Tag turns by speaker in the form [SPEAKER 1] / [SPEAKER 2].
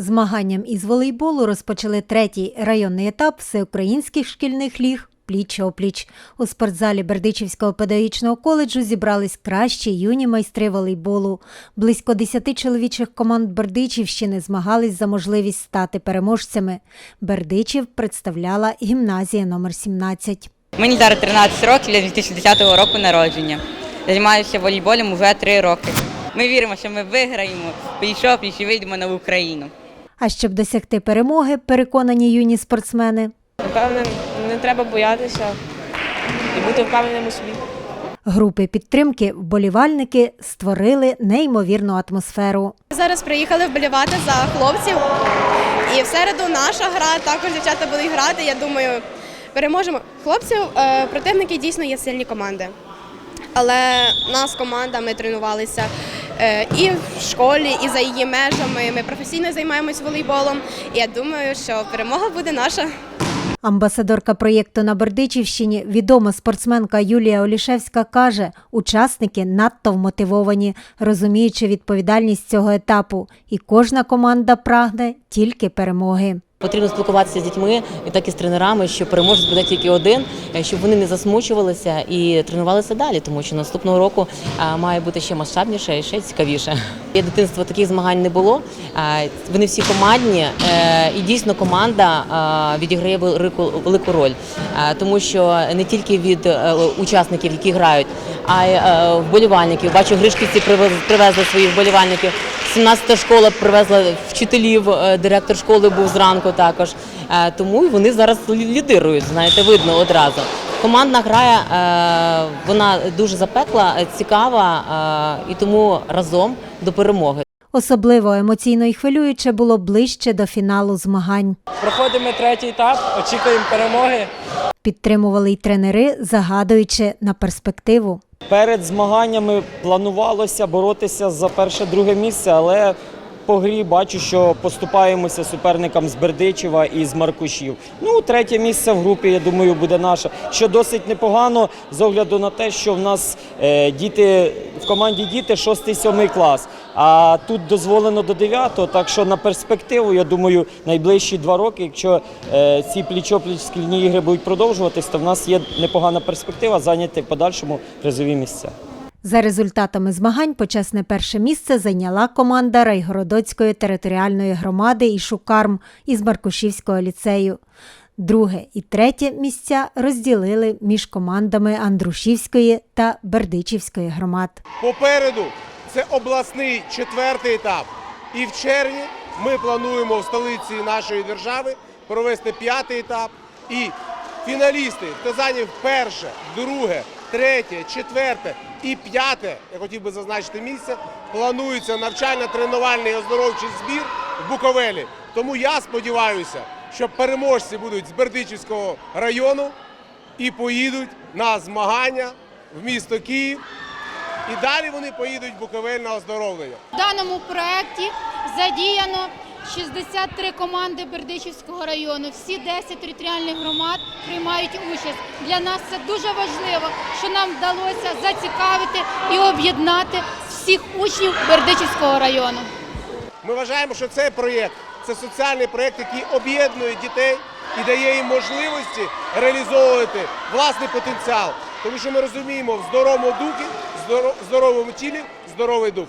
[SPEAKER 1] Змаганням із волейболу розпочали третій районний етап всеукраїнських шкільних ліг пліч-опліч. У спортзалі Бердичівського педагогічного коледжу зібрались кращі юні майстри волейболу. Близько десяти чоловічих команд Бердичівщини змагались за можливість стати переможцями. Бердичів представляла гімназія номер 17.
[SPEAKER 2] Мені зараз 13 років, я 2010 року народження. Займаюся волейболом вже 3 роки. Ми віримо, що ми виграємо, пліч пліч і вийдемо на Україну.
[SPEAKER 1] А щоб досягти перемоги, переконані юні спортсмени,
[SPEAKER 3] Напевне, не треба боятися і бути впевненим у собі.
[SPEAKER 1] групи підтримки вболівальники створили неймовірну атмосферу.
[SPEAKER 4] Зараз приїхали вболівати за хлопців. І в середу наша гра, також дівчата будуть грати. Я думаю, переможемо. Хлопців, е, противники дійсно є сильні команди. Але нас команда, ми тренувалися і в школі, і за її межами. Ми професійно займаємось волейболом. Я думаю, що перемога буде наша.
[SPEAKER 1] Амбасадорка проєкту на Бердичівщині, відома спортсменка Юлія Олішевська каже, учасники надто вмотивовані, розуміючи відповідальність цього етапу, і кожна команда прагне тільки перемоги.
[SPEAKER 5] Потрібно спілкуватися з дітьми і так і з тренерами, що переможець буде тільки один, е, щоб вони не засмучувалися і тренувалися далі, тому що наступного року має бути ще масштабніше і ще цікавіше. Я дитинства таких змагань не було. Вони всі командні, е, і дійсно команда відіграє велику, роль, тому що не тільки від е, учасників, які грають, а й е, вболівальників. Бачу, гришківці привезли своїх вболівальників. 17-та школа привезла вчителів, е, директор школи був зранку також. Е, Тому й вони зараз лідирують, знаєте, видно одразу. Командна грає, е, вона дуже запекла, цікава, і тому разом до перемоги.
[SPEAKER 1] Особливо емоційно і хвилююче було ближче до фіналу змагань.
[SPEAKER 6] Проходимо третій етап, очікуємо перемоги.
[SPEAKER 1] Підтримували й тренери, загадуючи на перспективу.
[SPEAKER 6] Перед змаганнями планувалося боротися за перше-друге місце, але по грі бачу, що поступаємося суперникам з Бердичева і з Маркушів. Ну, третє місце в групі, я думаю, буде наше. Що досить непогано з огляду на те, що в нас е, діти в команді діти 6-7 клас. А тут дозволено до 9, так що на перспективу, я думаю, найближчі два роки, якщо е, ці пліч-опліч шкільні ігри будуть продовжуватись, то в нас є непогана перспектива зайняти в подальшому призові місця.
[SPEAKER 1] За результатами змагань почесне перше місце зайняла команда Райгородоцької територіальної громади і Шукарм із Маркушівського ліцею. Друге і третє місця розділили між командами Андрушівської та Бердичівської громад.
[SPEAKER 7] Попереду це обласний четвертий етап. І в червні ми плануємо в столиці нашої держави провести п'ятий етап. І фіналісти, хто зайняв перше, друге, третє, четверте і п'яте, я хотів би зазначити місце, планується навчально-тренувальний оздоровчий збір в Буковелі. Тому я сподіваюся, що переможці будуть з Бердичівського району і поїдуть на змагання в місто Київ. І далі вони поїдуть в Буковель на оздоровлення.
[SPEAKER 8] В даному проєкті задіяно 63 команди Бердичівського району. Всі 10 територіальних громад приймають участь. Для нас це дуже важливо, що нам вдалося зацікавити і об'єднати всіх учнів Бердичівського району.
[SPEAKER 7] Ми вважаємо, що цей проєкт це соціальний проєкт, який об'єднує дітей і дає їм можливості реалізовувати власний потенціал. Тому що ми розуміємо, в здоровому духі, здоро- здоровому тілі, здоровий дух.